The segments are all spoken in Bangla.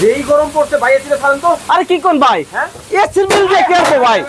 যেই গরম পড়ছে ভাই এসিতে ছাড়েন তো আরে কি কোন ভাই? হ্যাঁ? এসির বিল দিয়ে কি আসব ভাই?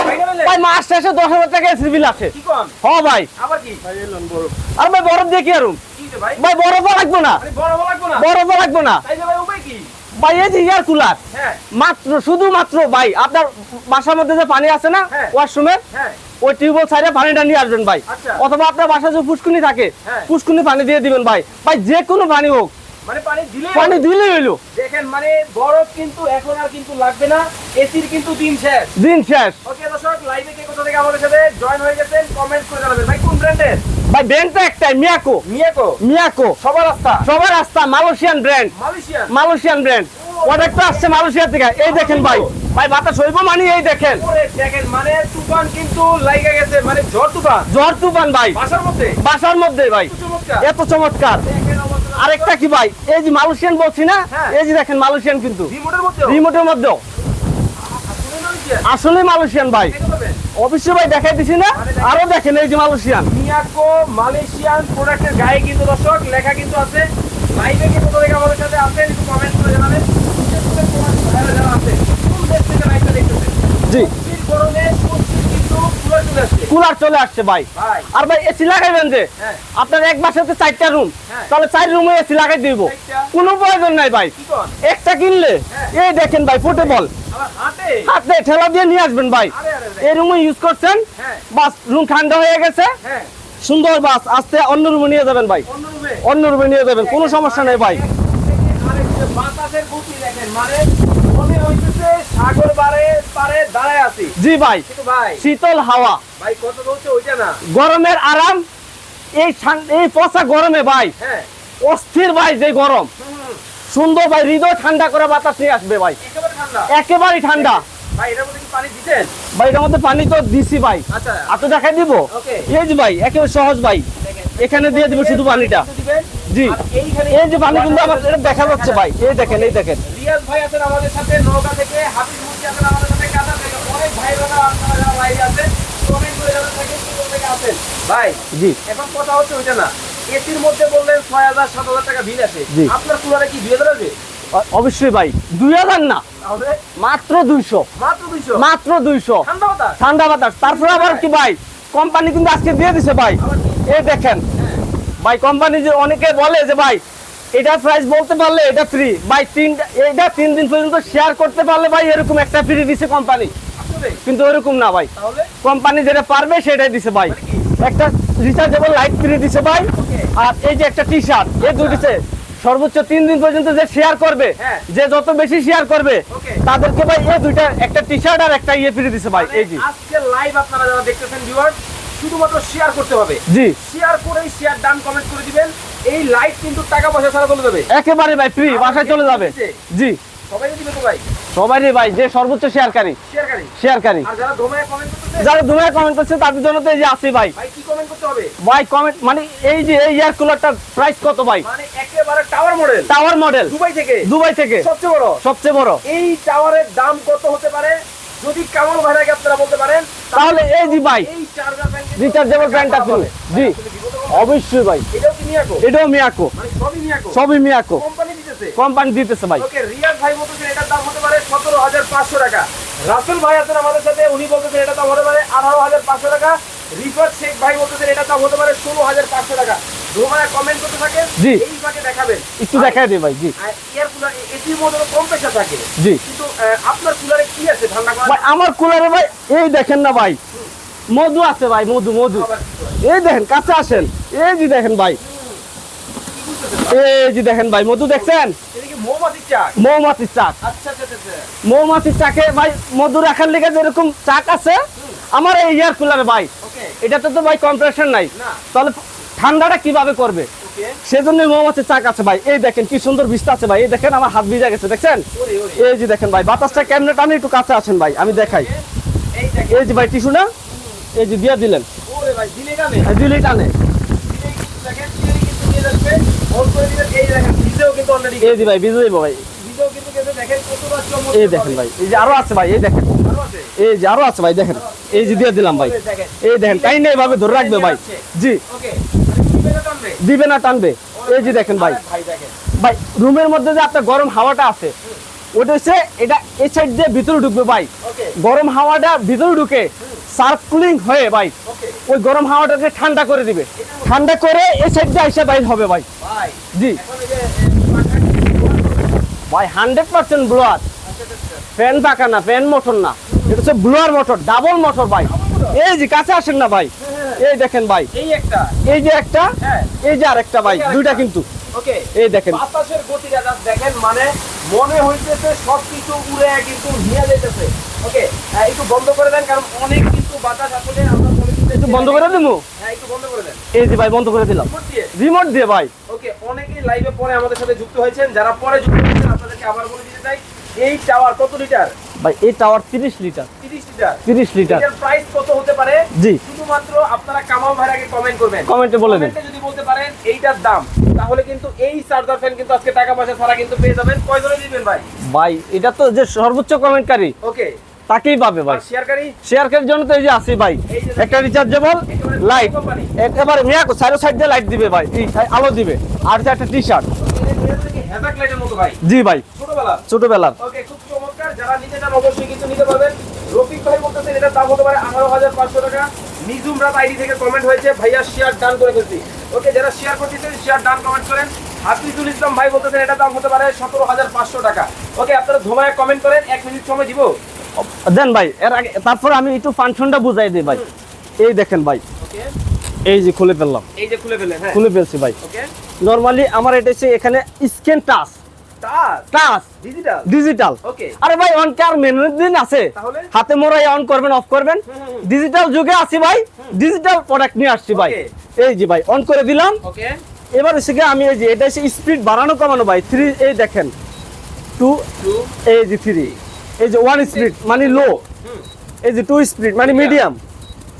ভাই মাস শেষে দশ হাজার টাকা এসির বিল আসে কি কম হ ভাই। আবার কি? ভাই এলেন বড়। আর ভাই বরফ দিয়ে কি আরুম কি রে ভাই? ভাই বরফ লাগবো না। আরে বড় বড় লাগবে না? বরফ লাগবো না। তাইলে ভাই উপায় কি? ভাই এই যে এয়ার কুলার। হ্যাঁ। মাত্র শুধুমাত্র ভাই আপনার বাসার মধ্যে যে পানি আছে না হ্যাঁ। ওয়াশরুমের হ্যাঁ। ওই টিউবওয়েল সাইডে পানিটা নিয়ে আসবেন ভাই। আচ্ছা। অথবা আপনার বাসায় যে পুষ্কুনি থাকে পুষ্কুনি পানি দিয়ে দিবেন ভাই। ভাই যে কোনো পানি হোক মানে পানি দিলে পানি দিলেই হইল। দেখেন মানে বরফ কিন্তু এখন আর কিন্তু লাগবে না এসির কিন্তু দিন শেষ। দিন শেষ। ওকে দর্শক লাইভে কে কোথা থেকে আমাদের সাথে জয়েন হয়ে গেছেন কমেন্ট করে জানাবেন। ভাই কোন ব্র্যান্ডের ভাই ব্র্যান্ডটা একটাই মিয়াকো মিয়াকো মিয়াকো সবার রাস্তা? সবার রাস্তা Malaysian brand Malaysian Malaysian brand প্রোডাক্টটা আসছে মালয়েশিয়া থেকে। এই দেখেন ভাই ভাই বাতাস হইব মানে এই দেখেন। দেখেন মানে তুফান কিন্তু লাইগা গেছে মানে ঝড় তুফান। ঝড় তুফান ভাই। বাসার মধ্যে? বাসার মধ্যে ভাই। এত চমৎকার। আরেকটা কি ভাই? এই যে মালয়েশিয়ান বলছি না? হ্যাঁ। এই যে দেখেন মালয়েশিয়ান কিন্তু। রিমোটের মধ্যে মধ্যেও। আসলে মালয়েশিয়ান ভাই। অফিসে ভাই দেখাই দিছি না? আরও দেখেন। এই যে মালয়েশিয়ান। মিয়াকো মালয়েশিয়ান প্রোডাক্টের গায়ে কিন্তু দর্শক লেখা কিন্তু আছে। লাইভে কিন্তু কোথা থেকে আমাদের সাথে আছেন একটু কমেন্ট করে জানাবেন বিশেষ করে তোমার ভাইরা যারা আছে কোন দেশ থেকে লাইভটা দেখতেছেন জি প্রচুর গরমে প্রচুর কিন্তু কুলার চলে আসছে ভাই। আর ভাই এসি লাগাইবেন যে। হ্যাঁ। আপনার এক মাসে তো চারটা রুম হ্যাঁ। তাহলে চার রুমে এসি লাগাই দিব। কোনো প্রয়োজন নাই ভাই। একটা কিনলে হ্যাঁ। এই দেখেন ভাই ফুটেবল হাতে? ঠেলা দিয়ে নিয়ে আসবেন ভাই। এই রুমে ইউজ করছেন। বাস রুম ঠান্ডা হয়ে গেছে। সুন্দর বাস আস্তে অন্য রুমে নিয়ে যাবেন ভাই। অন্য রুমে নিয়ে যাবেন কোনো সমস্যা নেই ভাই। বাতাসের গতি দেখেন মানে মনে হইতেছে সাগর পারে পারে দাঁড়ায় আছি। জি ভাই ভাই শীতল হাওয়া। ভাই কত বলছে ওইটা না। গরমের আরাম এই এই পচা গরমে ভাই হ্যাঁ। অস্থির ভাই যে গরম। সুন্দর ভাই হৃদয় ঠান্ডা করে বাতাস নিয়ে আসবে ভাই। একেবারে ঠান্ডা। ভাই এটার মধ্যে পানি তো দিছি ভাই। আচ্ছা। আর তো দেখাই দিব? ওকে। এই যে ভাই একেবারে সহজ ভাই। এখানে দিয়ে দিব শুধু পানিটা। জি। এইখানে এই যে পানি কিন্তু আমার দেখা যাচ্ছে ভাই। এই দেখেন এই দেখেন। রিয়াজ ভাই আছেন আমাদের সাথে নওগাঁ থেকে হাফিজ মুফতি আছেন আমাদের সাথে কাতার থেকে অনেক ভাই বোনেরা আপনারা যারা আছেন কমেন্ট করে জানান থাকেন কোথা থেকে আছেন। ভাই জি। এখন কথা হচ্ছে ওইটা না। এসির মধ্যে বললেন ছয় হাজার সাত হাজার টাকা বিল আছে। আপনার কুলারে কি দুই হাজার আসবে অবশ্যই ভাই। দুই হাজার না। মাত্র দুইশো। মাত্র দুইশো? ঠান্ডা বাতাস? তারপরে আবার কি ভাই? কোম্পানি কিন্তু আজকে দিয়ে দিছে ভাই? এই দেখেন। ভাই কোম্পানি যে অনেকে বলে যে ভাই এটা প্রাইস বলতে পারলে এটা ফ্রি ভাই তিন এটা তিন দিন পর্যন্ত শেয়ার করতে পারলে ভাই এরকম একটা ফ্রি দিছে কোম্পানি কিন্তু এরকম না ভাই। তাহলে? কোম্পানি যেটা পারবে সেটাই দিছে ভাই। একটা রিচার্জেবল লাইট ফ্রি দিছে ভাই। আর এই যে একটা টি শার্ট এই দুটিতে সর্বোচ্চ তিন দিন পর্যন্ত যে শেয়ার করবে হ্যাঁ। যে যত বেশি শেয়ার করবে তাদেরকে ভাই এই দুইটা একটা টি শার্ট আর একটা ইয়ে ফ্রি দিছে ভাই এই জি আজকে লাইভ আপনারা যারা দেখতেছেন ভিউয়ার শুধুমাত্র শেয়ার করতে হবে। জি। শেয়ার করেই শেয়ার ডান কমেন্ট করে দিবেন। এই লাইভ কিন্তু টাকা পয়সা ছাড়া চলে যাবে। একেবারে ভাই ফ্রি বাসায় চলে যাবে। জি। সবাই দিবে তো ভাই? সবারই ভাই যে সর্বোচ্চ শেয়ারকারী শেয়ারকারী যারা দোমায় কমেন্ট করতেছে? যারা দুনিয়া কমেন্ট করছে তাদের জন্য তো এই যে আছে ভাই। ভাই কি কমেন্ট করতে হবে? ভাই কমেন্ট মানে এই যে এই এয়ার কুলারটার প্রাইস কত ভাই? মানে একেবারে tower model tower model Dubai থেকে। দুবাই থেকে। সবচেয়ে বড়। সবচেয়ে বড়। এই টাওয়ারের দাম কত হতে পারে? যদি কামাল ভাইরাকে আপনারা বলতে পারেন তাহলে এই যে ভাই এই চার্জার ব্যাংক রিচার্জেবল ব্র্যান্ডটা ফ্রি জি অবশ্যই ভাই। এটাও কি মিয়াকো? এটাও মিয়াকো। মানে সবই মিয়াকো? সবই মিয়াকো। কোম্পানি দিতেছে? কোম্পানি দিতেছে ভাই। ওকে রিয়াজ ভাই বলতেছেন এটার দাম হতে পারে সতেরো হাজার পাঁচশো টাকা। রাসেল ভাই আছেন আমাদের সাথে উনি বলতেছেন এটার দাম হতে পারে আঠারো হাজার পাঁচশো টাকা। রিফাত শেখ ভাই বলতেছেন এটার দাম হতে পারে ষোলো হাজার পাঁচশো টাকা। ধোমায় কমেন্ট করতে থাকেন জি। এই ফাঁকে দেখাবেন। একটু দেখাই দিই ভাই জি। এয়ার কুলার এসির মধ্যে কম পেশা থাকে। জি। কিন্তু আপনার কুলারে কি আছে? ঠান্ডা করা ভাই আমার কুলারে ভাই এই দেখেন না ভাই। মধু আছে ভাই মধু মধু? এই দেখেন কাছে আসেন। এই যে দেখেন ভাই। এই যে দেখেন ভাই মধু দেখছেন? মৌমাছির চাক। আচ্ছা আচ্ছা আচ্ছা, মৌমাছির চাকে ভাই মধু রাখার লেগে যেরকম চাক আছে আমার এই এয়ার কুলারে ভাই। এটাতে তো ভাই কম্প্রেশন নাই। তাহলে ঠান্ডাটা কীভাবে করবে? সেজন্য মৌমাছির চাক আছে ভাই। এই দেখেন কি সুন্দর বিস্তা আছে ভাই। এই দেখেন আমার হাত ভিজা গেছে দেখছেন? এই যে দেখেন ভাই বাতাসটা কেমনে টানে একটু কাছে আছেন ভাই আমি দেখাই। এই যে ভাই টিস্যু না? এই যে দিয়া দিলেন। দিলে টানে দিলে এই যে ভাই ভিজে ভাই। এই দেখেন ভাই এই যে আরও আছে ভাই এই দেখেন। এই যে আরও আছে ভাই দেখেন। এই যে দিয়ে দিলাম ভাই। এই দেখেন। তাই না এভাবে ধরে রাখবে ভাই। জি। ওকে। দিবে না টানবে? এই যে দেখেন ভাই। ভাই রুমের মধ্যে যে আপনার গরম হাওয়াটা আছে ওটা হচ্ছে এটা এই সাইড দিয়ে ভিতরে ঢুকবে ভাই। গরম হাওয়াটা ভিতরে ঢুকে সার্কুলিং হয়ে ভাই ওই গরম হাওয়াটাকে ঠান্ডা করে দিবে। ঠান্ডা করে এই সাইড দিয়ে এসে বাইর হবে ভাই। জি? ভাই হান্ড্রেড পার্সেন্ট ব্লোয়ার। ফ্যান পাকা না ফ্যান মোটর না। এটা হচ্ছে ব্লোয়ার মোটর ডাবল মোটর ভাই। এই যে কাছে আসেন না ভাই। এই দেখেন ভাই। এই একটা। এই যে একটা হ্যাঁ। এই যে আরেকটা ভাই দুইটা কিন্তু। ওকে। এই দেখেন। বাতাসের গতিটা দেখেন মানে মনে হইতেছে সবকিছু উড়ে কিন্তু নিয়ে যাইতেছে। ওকে একটু বন্ধ করে দেন কারণ অনেক কিন্তু বাতাস আসলে আমরা একটু বন্ধ করে দেবো? হ্যাঁ একটু বন্ধ করে দেন। এই যে ভাই বন্ধ করে দিলাম। রিমোট দিয়ে। ভাই। ওকে অনেকেই লাইভে পরে আমাদের সাথে যুক্ত হয়েছেন। যারা পরে যুক্ত হয়েছেন আপনাদেরকে আবার বলে দিতে চাই এই টাওয়ার কত লিটার ভাই এই টাওয়ার তিরিশ লিটার 30 লিটার তিরিশ লিটার এটার প্রাইস কত হতে পারে? জি। শুধুমাত্র আপনারা কামাল ভাইয়ের আগে কমেন্ট করবেন। কমেন্টে বলে দেন। যদি বলতে পারেন এইটার দাম তাহলে কিন্তু এই চার্জার ফ্যান কিন্তু আজকে টাকা পয়সা ছাড়া কিন্তু পেয়ে যাবেন। কয় ধরে দিবেন ভাই? ভাই এটা তো যে সর্বোচ্চ কমেন্টকারী ওকে তাকেই পাবে ভাই। শেয়ারকারী শেয়ার করার জন্য তো এই যে আছে ভাই। একটা রিচার্জেবল লাইট। একেবারে মিয়া সাইড সাইড দিয়ে লাইট দিবে ভাই। আলো দিবে। আর হচ্ছে একটা টি শার্ট জি ভাই। ছোটবেলা ছোটবেলার। ওকে খুব চমৎকার। যারা নিতে চান অবশ্যই কিন্তু নিতে পারবেন। রফিক ভাই বলতেছেন এটার দাম হতে পারে আঠারো হাজার পাঁচশো টাকা। নিজুম রাত আইডি থেকে কমেন্ট হয়েছে ভাইয়া শেয়ার ডান করে ফেলছি। ওকে যারা শেয়ার করতেছেন শেয়ার ডান কমেন্ট করেন। হাফিজুল ইসলাম ভাই বলতেছেন এটার দাম হতে পারে সতেরো হাজার পাঁচশো টাকা। ওকে আপনারা ধোমায় কমেন্ট করেন এক মিনিট সময় দিব। দেন ভাই এর আগে তারপর আমি একটু ফাংশনটা বুঝাই দিই ভাই। এই দেখেন ভাই। ওকে। এই যে খুলে ফেললাম। এই যে খুলে ফেলেন হ্যাঁ। খুলে ফেলছি ভাই। ওকে। নরমালি আমার এটা হচ্ছে এখানে scan touch touch digital digital আরে ভাই অন কার মেনু দিন আছে? হাতে মোড়াই অন করবেন অফ করবেন। ডিজিটাল যুগে আছি ভাই। ডিজিটাল প্রোডাক্ট নিয়ে আসছি ভাই। এই যে ভাই অন করে দিলাম। এবার হচ্ছে আমি এই যে এটা হচ্ছে স্পিড বাড়ানো কমানো ভাই। থ্রি এই দেখেন। টু টু এই যে থ্রি এই যে ওয়ান স্পিড মানে লো এই যে টু স্পিড মানে মিডিয়াম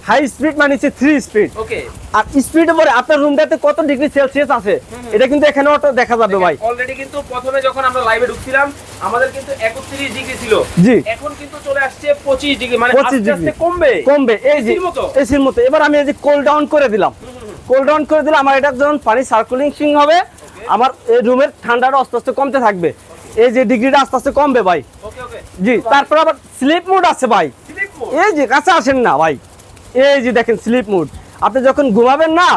হাই স্পিড মানে হচ্ছে থ্রি স্পিড ওকে আর স্পিডের পরে আপনার রুমটাতে কত ডিগ্রি সেলসিয়াস আছে? এটা কিন্তু এখানে অটো দেখা যাবে ভাই। অলরেডি কিন্তু প্রথমে যখন আমরা লাইভে ঢুকছিলাম আমাদের কিন্তু 31 ডিগ্রি ছিল। জি। এখন কিন্তু চলে আসছে 25 ডিগ্রি মানে আস্তে আস্তে কমবে। কমবে। এই যে? এসির মতো। এবার আমি এই যে কোল ডাউন করে দিলাম। কোল ডাউন করে দিলে আমার এটা যখন পানি সার্কুলিং হবে আমার এই রুমের ঠান্ডাটা আস্তে আস্তে কমতে থাকবে। এই যে ডিগ্রিটা আস্তে আস্তে কমবে ভাই। ওকে ওকে জি তারপর আবার স্লিপ মোড আছে ভাই। স্লিপ মোড এই যে কাছে আসেন না ভাই। এই যে দেখেন স্লিপ মুড। আপনি যখন ঘুমাবেন না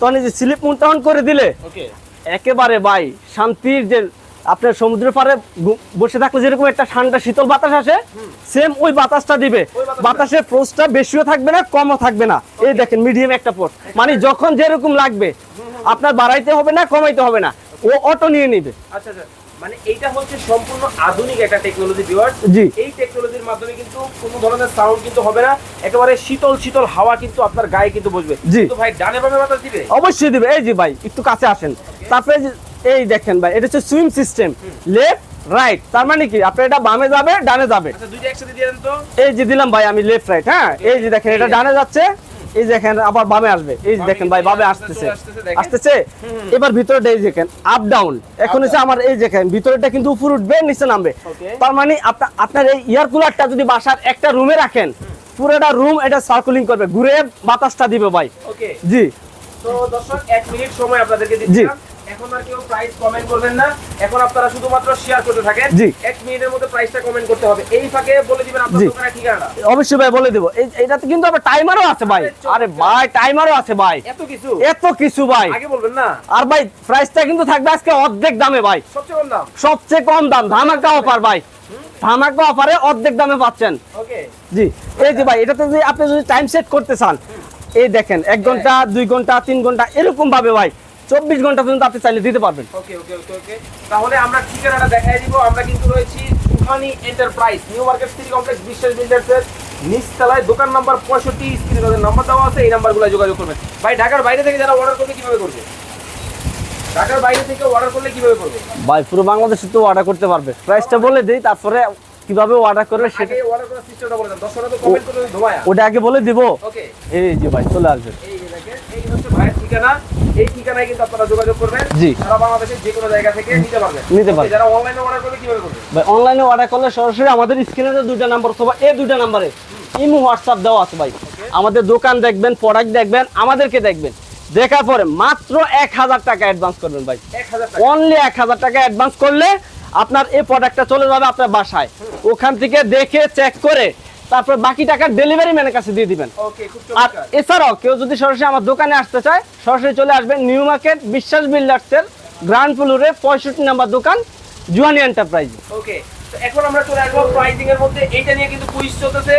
তখন এই যে স্লিপ মুড তখন করে দিলে একেবারে ভাই শান্তির যে আপনার সমুদ্রের পাড়ে গু- বসে থাকলে যেরকম একটা ঠান্ডা শীতল বাতাস আসে সেম ওই বাতাসটা দিবে। বাতাসের ফোর্সটা বেশিও থাকবে না কমও থাকবে না। এই দেখেন মিডিয়াম একটা ফোর্স মানে যখন যেরকম লাগবে আপনার বাড়াইতে হবে না কমাইতে হবে না। ও অটো নিয়ে নিবে। আচ্ছা আচ্ছা। মানে এইটা হচ্ছে সম্পূর্ণ আধুনিক একটা টেকনোলজি ভিউয়ার জি। এই টেকনোলজির মাধ্যমে কিন্তু কোনো ধরনের সাউন্ড কিন্তু হবে না। একেবারে শীতল শীতল হাওয়া কিন্তু আপনার গায়ে কিন্তু বসবে। জি। তো ভাই ডানে বামে বাতাস দিবে? অবশ্যই দিবে। এই যে ভাই একটু কাছে আসেন। তারপরে এই দেখেন ভাই এটা হচ্ছে সুইম সিস্টেম লেফট রাইট তার মানে কি? আপনার এটা বামে যাবে ডানে যাবে। আচ্ছা দুইটা একসাথে দিয়ে দেন তো। এই যে দিলাম ভাই আমি লেফট রাইট হ্যাঁ? এই যে দেখেন এটা ডানে যাচ্ছে। এই দেখেন আবার বামে আসবে। এই দেখেন ভাই বামে আসতেছে। আসতেছে, এবার ভিতরে এই দেখেন আপ ডাউন এখন হচ্ছে আমার এই দেখেন ভিতরটা কিন্তু উপর উঠবে নিচে নামবে। তার মানে আপনার আপনার এই ইয়ার কুলারটা যদি বাসার একটা রুমে রাখেন পুরোটা রুম এটা সার্কুলিং করবে। ঘুরে বাতাসটা দিবে ভাই। ওকে জি। তো দর্শক এক মিনিট সময় আপনাদেরকে দিচ্ছিলাম এখন আর কেউ প্রাইস কমেন্ট করবেন না। এখন আপনারা শুধুমাত্র শেয়ার করতে থাকেন। জি। মিনিটের মধ্যে প্রাইসটা কমেন্ট করতে হবে। এই ফাঁকে বলে দিবেন আপনার দোকানের ঠিকানা অবশ্যই ভাই বলে দেবো। এটাতে কিন্তু আবার টাইমারও আছে ভাই। আরে ভাই টাইমারও আছে ভাই। এত কিছু? এত কিছু ভাই। আগে বলবেন না। আর ভাই প্রাইসটা কিন্তু থাকবে আজকে অর্ধেক দামে ভাই। সবচেয়ে কম দাম? সবচেয়ে কম দাম। ধামাকা অফার ভাই। ধামাকা অফারে অর্ধেক দামে পাচ্ছেন। ওকে। জি। এই যে ভাই এটাতে যদি আপনি যদি টাইম সেট করতে চান এই দেখেন এক ঘণ্টা দুই ঘণ্টা তিন ঘণ্টা এরকম ভাবে ভাই। চব্বিশ ঘণ্টা পর্যন্ত আপনি চাইলে দিতে পারবেন। ওকে ওকে ওকে ওকে তাহলে আমরা ঠিকানাটা দেখাই দিব। আমরা কিন্তু রয়েছি Suhani enterprise new market city complex Biswas বিল্ডার্সের নিচতলায়। দোকান নাম্বার পঁয়ষট্টি স্ক্রিনে তাদের নাম্বার দেওয়া আছে এই নাম্বারগুলো যোগাযোগ করবেন। ভাই ঢাকার বাইরে থেকে যারা অর্ডার করবে কীভাবে করবে? ঢাকার বাইরে থেকে অর্ডার করলে কীভাবে করবে? ভাই পুরো বাংলাদেশে তো অর্ডার করতে পারবে। প্রাইসটা বলে দিই তারপরে কীভাবে অর্ডার করবে সেটা অর্ডার করার সিস্টেমটা বলে দেন দর্শকরা তো কমেন্ট করে ধোমায়া ওটা আগে বলে দিব। ওকে এই যে ভাই চলে আসবে। এই যে দেখেন এই হচ্ছে ভাইয়ের ঠিকানা। এই ঠিকানায় কিন্তু আপনারা যোগাযোগ করবেন। জি। সারা বাংলাদেশের যে কোনো জায়গা থেকে নিতে পারবেন। নিতে পারবেন। যারা অনলাইনে অর্ডার করবে কীভাবে করবে? ভাই অনলাইনে অর্ডার করলে সরাসরি আমাদের স্ক্রিনে যে দুইটা নাম্বার অথবা এই দুইটা নাম্বারে ইমো হোয়াটসঅ্যাপ দেওয়া আছে ভাই। আমাদের দোকান দেখবেন প্রোডাক্ট দেখবেন আমাদেরকে দেখবেন। দেখার পরে মাত্র এক হাজার টাকা অ্যাডভান্স করবেন ভাই। অনলি এক হাজার টাকা অ্যাডভান্স করলে আপনার এই প্রোডাক্টটা চলে যাবে আপনার বাসায়। ওখান থেকে দেখে চেক করে তারপর বাকি টাকা ডেলিভারি ম্যানের কাছে দিয়ে দিবেন। ওকে আর এছাড়াও কেউ যদি সরাসরি আমার দোকানে আসতে চায় সরাসরি চলে আসবেন নিউ মার্কেট বিশ্বাস বিল্ডার্সের গ্রাউন্ড ফ্লোরে পঁয়ষট্টি নাম্বার দোকান জুয়ানি এন্টারপ্রাইজ ওকে তো এখন আমরা চলে আসব প্রাইসিং এর মধ্যে। এইটা নিয়ে কিন্তু কুইজ চলতেছে।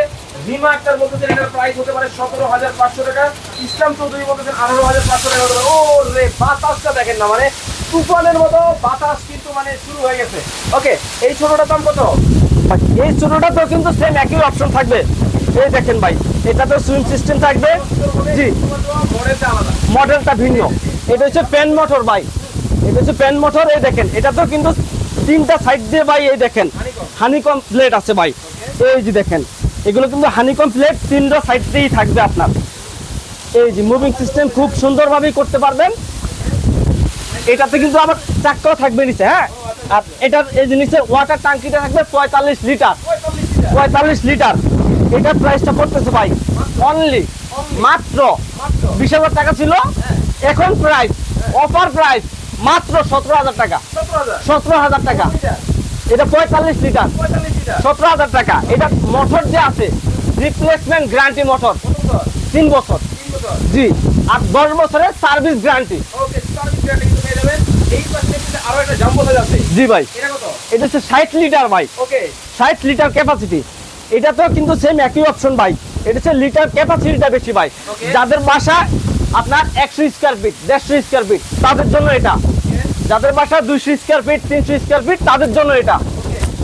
রিমার্কটার বলতেছেন এটার প্রাইস হতে পারে সতেরো হাজার পাঁচশো টাকা ইসলাম চৌধুরী বলতেছেন আঠারো হাজার পাঁচশো টাকা হতে পারে। ও রে বাতাসটা দেখেন না মানে তুফানের মতো বাতাস কিন্তু মানে শুরু হয়ে গেছে। ওকে এই ছোটটার দাম কত? এই ছোটটা তো কিন্তু সেম একই অপশন থাকবে। এই দেখেন ভাই এটা তো সুইং সিস্টেম থাকবে। জি। মডেলটা ভিন্ন। এটা হচ্ছে পেন মোটর ভাই। এটা হচ্ছে পেন মোটর এই দেখেন। এটা তো কিন্তু তিনটা সাইড দিয়ে ভাই, এই দেখেন হানিকম প্লেট আছে ভাই। এই যে দেখেন, এগুলো কিন্তু হানিকম প্লেট তিনটা সাইড দিয়েই থাকবে আপনার। এই যে মুভিং সিস্টেম খুব সুন্দরভাবেই করতে পারবেন। এটাতে কিন্তু আবার চাক্কাও থাকবে নিচে হ্যাঁ? আর এটার এই জিনিসের ওয়াটার ট্যাঙ্কিটা থাকবে পঁয়তাল্লিশ লিটার পঁয়তাল্লিশ লিটার এটার প্রাইসটা পড়তেছে ভাই অনলি মাত্র বিশ হাজার টাকা ছিল। এখন প্রাইস অফার প্রাইস মাত্র সতেরো হাজার টাকা। সতেরো হাজার টাকা। এটা পঁয়তাল্লিশ লিটার সতেরো হাজার টাকা। এটা মোটর যে আছে রিপ্লেসমেন্ট গ্যারান্টি মোটর তিন বছর। তিন বছর। জি। আর দশ বছরের সার্ভিস গ্যারান্টি জি ভাই। এটা হচ্ছে ষাট লিটার ভাই। ষাট লিটার ক্যাপাসিটি এটা তো কিন্তু সেম একই অপশন ভাই। এটা হচ্ছে লিটার ক্যাপাসিটিটা বেশি ভাই। যাদের বাসা আপনার একশো স্কোয়ার ফিট দেড়শো স্কোয়ার ফিট তাদের জন্য এটা। যাদের বাসা দুইশো স্কোয়ার ফিট তিনশো স্কোয়ার ফিট তাদের জন্য এটা।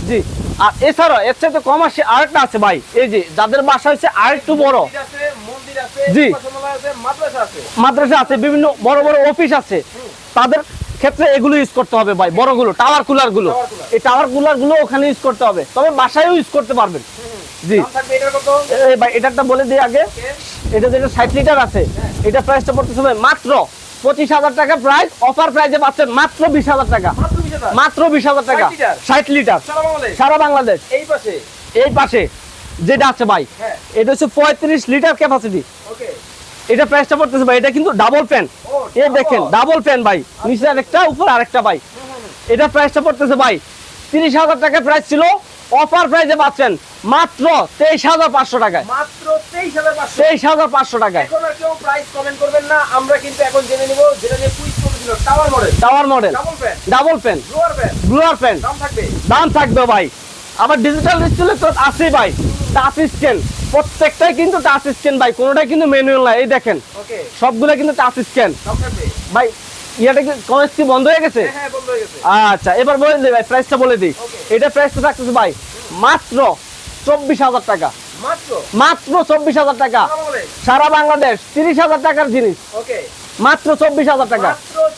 জি। আর এছাড়াও এর সাথে কম আসে আরেকটা আছে ভাই। এই যে যাদের বাসা হচ্ছে আর একটু বড় জি। মাদ্রাসা আছে। বিভিন্ন বড় বড় অফিস আছে। তাদের ক্ষেত্রে এগুলো ইউজ করতে হবে ভাই বড়গুলো টাওয়ার কুলারগুলো। এই টাওয়ার কুলারগুলো ওখানে ইউজ করতে হবে। তবে বাসায়ও ইউজ করতে পারবেন। জি। ভাই এটারটা বলে দিই আগে। এটা যেটা ষাট লিটার আছে এটা প্রাইসটা পড়তেছে ভাই মাত্র পঁচিশ হাজার টাকা প্রাইস অফার প্রাইসে পাচ্ছেন মাত্র বিশ হাজার টাকা। মাত্র বিশ হাজার? টাকা 60 লিটার? ষাট লিটার সারা বাংলাদেশ? এই পাশে? এই পাশে। যেটা আছে ভাই হ্যাঁ। এটা হচ্ছে পঁয়ত্রিশ লিটার ক্যাপাসিটি এটা প্রাইসটা পড়তেছে ভাই এটা কিন্তু ডাবল ফ্যান এই দেখেন ডাবল ফ্যান ভাই। নিচে আরেকটা উপর আরেকটা ভাই। এটা প্রাইসটা পড়তেছে ভাই তিরিশ হাজার টাকা প্রাইস ছিল। অফার প্রাইসে পাচ্ছেন মাত্র তেইশ হাজার পাঁচশো টাকায়। মাত্র তেইশ হাজার পাঁচশো। টাকায়। কেউ প্রাইস কমেন্ট করবেন না আমরা কিন্তু এখন জেনে নিব যেটা নিয়ে কুইজ করেছিল tower model tower model double fan blower fan দাম থাকবে। দাম থাকবে ভাই। আবার ডিজিটাল ডিসপ্লে তো আছেই ভাই। টাচ স্ক্যান প্রত্যেকটাই কিন্তু টাচ স্ক্যান ভাই কোনোটাই কিন্তু ম্যানুয়াল না। এই দেখেন সবগুলো কিন্তু টাচ স্ক্যান ভাই ইয়াটা কি কমেন্স কি বন্ধ হয়ে গেছে? হ্যাঁ বন্ধ হয়ে গেছে। আচ্ছা এবার বলে দিই ভাই প্রাইসটা বলে দিই। এটা প্রাইসটা থাকতেছে ভাই মাত্র চব্বিশ হাজার টাকা। মাত্র? চব্বিশ হাজার টাকা। সারা বাংলাদেশ? তিরিশ হাজার টাকার জিনিস। মাত্র চব্বিশ হাজার টাকা।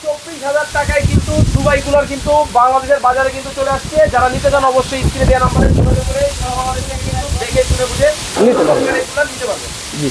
চব্বিশ হাজার টাকায় কিন্তু দুবাই কুলার কিন্তু বাংলাদেশের বাজারে কিন্তু চলে আসছে। যারা নিতে চান অবশ্যই স্ক্রিনে দেওয়া নাম্বারে যোগাযোগ করে দেখে শুনে বুঝে নিতে পারবেন নিতে পারবেন জি।